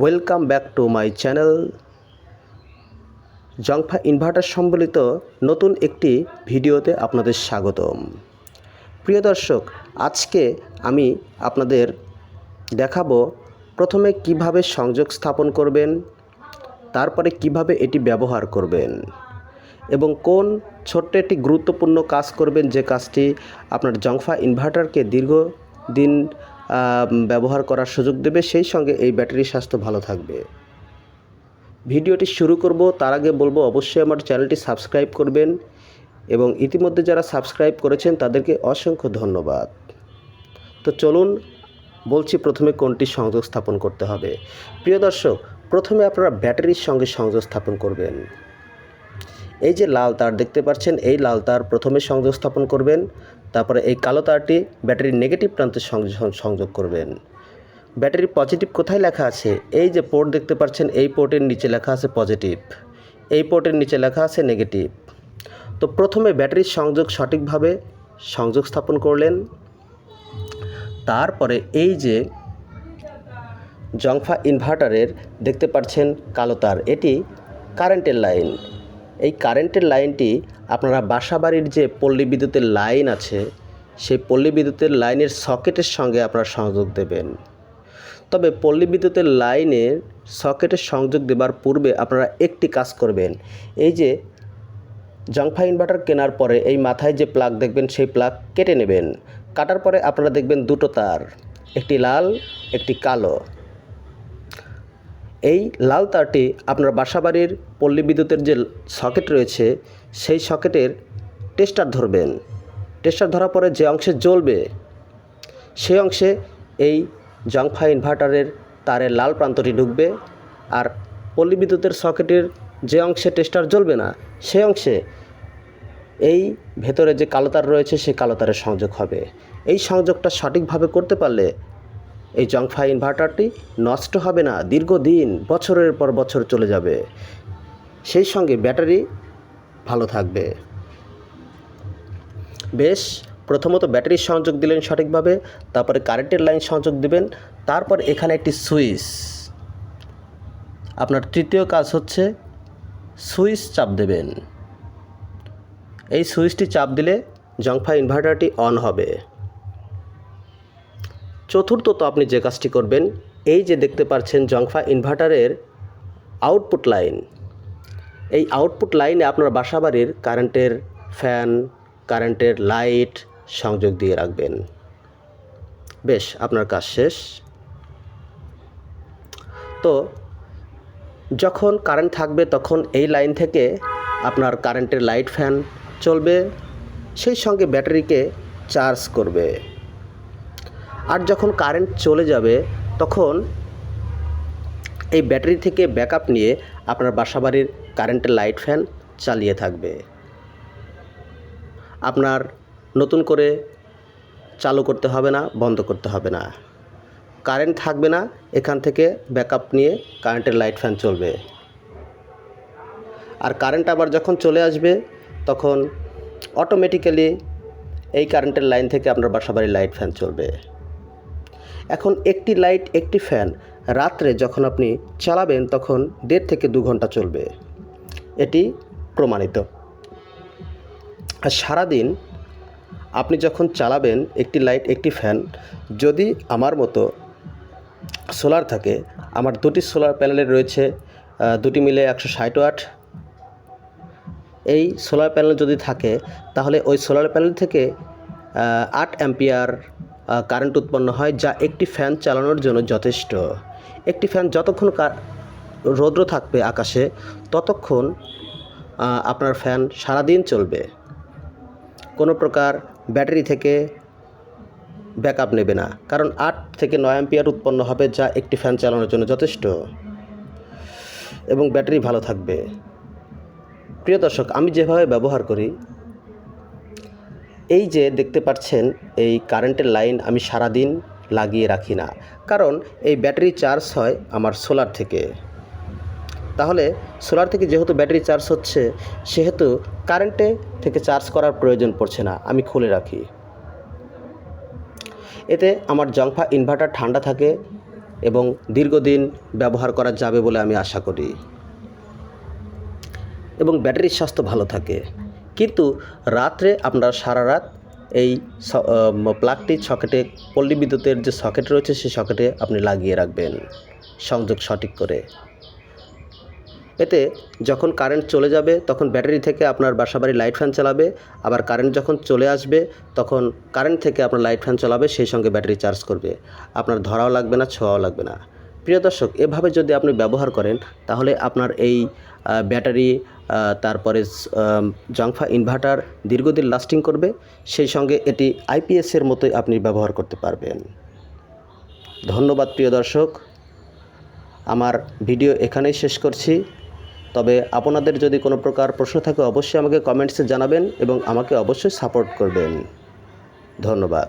Welcome back to my channel জংফা inverter সম্বলিত নতুন একটি ভিডিওতে আপনাদের স্বাগতম। প্রিয় দর্শক, আজকে আমি আপনাদের দেখাবো প্রথমে কীভাবে সংযোগ স্থাপন করবেন, তারপরে কীভাবে এটি ব্যবহার করবেন এবং কোন ছোট্ট একটি গুরুত্বপূর্ণ কাজ করবেন যে কাজটি আপনার জংফা ইনভার্টারকে দীর্ঘদিন ব্যবহার করার সুযোগ দেবে, সেই সঙ্গে এই ব্যাটারির স্বাস্থ্য ভালো থাকবে। ভিডিওটি শুরু করব, তার আগে বলব, অবশ্যই আমার চ্যানেলটি সাবস্ক্রাইব করবেন এবং ইতিমধ্যে যারা সাবস্ক্রাইব করেছেন, তাদেরকে অসংখ্য ধন্যবাদ। তো চলুন, বলছি প্রথমে কোনটি সংযোগ স্থাপন করতে হবে। প্রিয় দর্শক, প্রথমে আপনারা ব্যাটারির সঙ্গে সংযোগ স্থাপন করবেন। এই যে লাল তার দেখতে পাচ্ছেন, এই লাল তার প্রথমে সংযোগ স্থাপন করবেন। তারপরে এই কালো তারটি ব্যাটারির নেগেটিভ প্রান্তে সংযোগ- করবেন। ব্যাটারির পজিটিভ কোথায় লেখা আছে? এই যে পোর্ট দেখতে পাচ্ছেন, এই পোর্টের নিচে লেখা আছে পজিটিভ। এই পোর্টের নিচে লেখা আছে নেগেটিভ। তো প্রথমে ব্যাটারির সংযোগ সঠিকভাবে সংযোগ স্থাপন করলেন। তারপরে এই যে জংফা ইনভার্টারের দেখতে পাচ্ছেন কালো তার, এটি কারেন্টের লাইন। এই কারেন্টের লাইনটি আপনারা বাসাবাড়ির যে পল্লী বিদ্যুতের লাইন আছে, সেই পল্লী বিদ্যুতের লাইনের সকেটের সঙ্গে আপনারা সংযোগ দেবেন। তবে পল্লী বিদ্যুতের লাইনের সকেটের সংযোগ দেবার পূর্বে আপনারা একটি কাজ করবেন। এই যে জংফা ইনভার্টার কেনার পরে এই মাথায় যে প্লাগ দেখবেন, সেই প্লাগ কেটে নেবেন। কাটার পরে আপনারা দেখবেন দুটো তার, একটি লাল, একটি কালো। এই লাল তারটি আপনার বাসাবাড়ির পল্লী বিদ্যুতের যে সকেট রয়েছে সেই সকেটের টেস্টার ধরবেন। টেস্টার ধরার পরে যে অংশে জ্বলবে, সেই অংশে এই জংফা ইনভার্টারের তারের লাল প্রান্তটি ঢুকবে আর পল্লী বিদ্যুতের সকেটের যে অংশে টেস্টার জ্বলবে না, সেই অংশে এই ভেতরে যে কালো তার রয়েছে, সেই কালো তারের সংযোগ হবে। এই সংযোগটা সঠিকভাবে করতে পারলে এই জংফা ইনভার্টারটি নষ্ট হবে না, দীর্ঘদিন, বছরের পর বছর চলে যাবে। সেই সঙ্গে ব্যাটারি ভালো থাকবে। বেশ, প্রথমত ব্যাটারির সংযোগ দিলেন সঠিকভাবে, তারপরে কারেন্টের লাইন সংযোগ দিবেন, তারপর এখানে একটি সুইচ। আপনার তৃতীয় কাজ হচ্ছে সুইচ চাপ দেবেন। এই সুইচটি চাপ দিলে জংফা ইনভার্টারটি অন হবে। চতুর্থত আপনি যে কাজটি করবেন, এই যে দেখতে পাচ্ছেন জংফা ইনভার্টারের আউটপুট লাইন। এই আউটপুট লাইনে আপনার বাসাবাড়ির কারেন্টের ফ্যান কারেন্টের লাইট সংযোগ দিয়ে রাখবেন। বেশ, আপনার কাজ শেষ। তো যখন কারেন্ট থাকবে, তখন এই লাইন থেকে আপনার কারেন্টের লাইট ফ্যান চলবে, সেই সঙ্গে ব্যাটারিকে চার্জ করবে। আর যখন কারেন্ট চলে যাবে, তখন এই ব্যাটারি থেকে ব্যাকআপ নিয়ে আপনার বাসাবাড়ির কারেন্টের লাইট ফ্যান চালিয়ে থাকবে। আপনার নতুন করে চালু করতে হবে না, বন্ধ করতে হবে না। কারেন্ট থাকবে না, এখান থেকে ব্যাকআপ নিয়ে কারেন্টের লাইট ফ্যান চলবে। আর কারেন্ট আবার যখন চলে আসবে, তখন অটোমেটিক্যালি এই কারেন্টের লাইন থেকে আপনার বাসাবাড়ির লাইট ফ্যান চলবে। এখন একটি লাইট, একটি ফ্যান, রাত্রে যখন আপনি চালাবেন, তখন দেড় থেকে দু ঘণ্টা চলবে। এটি প্রমাণিত। আর সারাদিন আপনি যখন চালাবেন একটি লাইট, একটি ফ্যান, যদি আমার মতো সোলার থাকে, আমার দুটি সোলার প্যানেলের রয়েছে দুটি মিলে একশো ষাট ওয়াট। এই সোলার প্যানেল যদি থাকে, তাহলে ওই সোলার প্যানেল থেকে আট অ্যাম্পিয়ার কারেন্ট উৎপন্ন হয়, যা একটি ফ্যান চালানোর জন্য যথেষ্ট। একটি ফ্যান যতক্ষণ রৌদ্র থাকবে আকাশে, ততক্ষণ আপনার ফ্যান সারাদিন চলবে। কোনো প্রকার ব্যাটারি থেকে ব্যাকআপ নেবে না, কারণ আট থেকে নয় অ্যাম্পিয়ার উৎপন্ন হবে যা একটি ফ্যান চালানোর জন্য যথেষ্ট। এবং ব্যাটারি ভালো থাকবে। প্রিয় দর্শক, আমি যেভাবে ব্যবহার করি, এই যে দেখতে পাচ্ছেন, এই কারেন্টের লাইন আমি সারাদিন লাগিয়ে রাখি না। কারণ এই ব্যাটারি চার্জ হয় আমার সোলার থেকে। তাহলে সোলার থেকে যেহেতু ব্যাটারি চার্জ হচ্ছে, সেহেতু কারেন্টে থেকে চার্জ করার প্রয়োজন পড়ছে না, আমি খুলে রাখি। এতে আমার জংফা ইনভার্টার ঠান্ডা থাকে এবং দীর্ঘদিন ব্যবহার করা যাবে বলে আমি আশা করি। এবং ব্যাটারির স্বাস্থ্য ভালো থাকে। কিন্তু রাত্রে আপনারা সারা রাত এই প্লাগটি সকেটে পল্লী বিদ্যুতের যে সকেট রয়েছে, সেই সকেটে আপনি লাগিয়ে রাখবেন। সংযোগ সঠিক করে। এতে যখন কারেন্ট চলে যাবে, তখন ব্যাটারি থেকে আপনার বাসাবাড়ি লাইট ফ্যান চালাবে। আবার কারেন্ট যখন চলে আসবে, তখন কারেন্ট থেকে আপনার লাইট ফ্যান চালাবে, সেই সঙ্গে ব্যাটারি চার্জ করবে। আপনার ধরাও লাগবে না, ছোঁয়াও লাগবে না। প্রিয় দর্শক, এভাবে যদি আপনি ব্যবহার করেন, তাহলে আপনার এই ব্যাটারি তারপরে জংফা ইনভার্টার দীর্ঘদিন লাস্টিং করবে। সেই সঙ্গে এটি আইপিএসের মতোই আপনি ব্যবহার করতে পারবেন। ধন্যবাদ প্রিয় দর্শক। আমার ভিডিও এখানেই শেষ করছি। তবে আপনাদের যদি কোনো প্রকার প্রশ্ন থাকে অবশ্যই আমাকে কমেন্টসে জানাবেন এবং আমাকে অবশ্যই সাপোর্ট করবেন। ধন্যবাদ।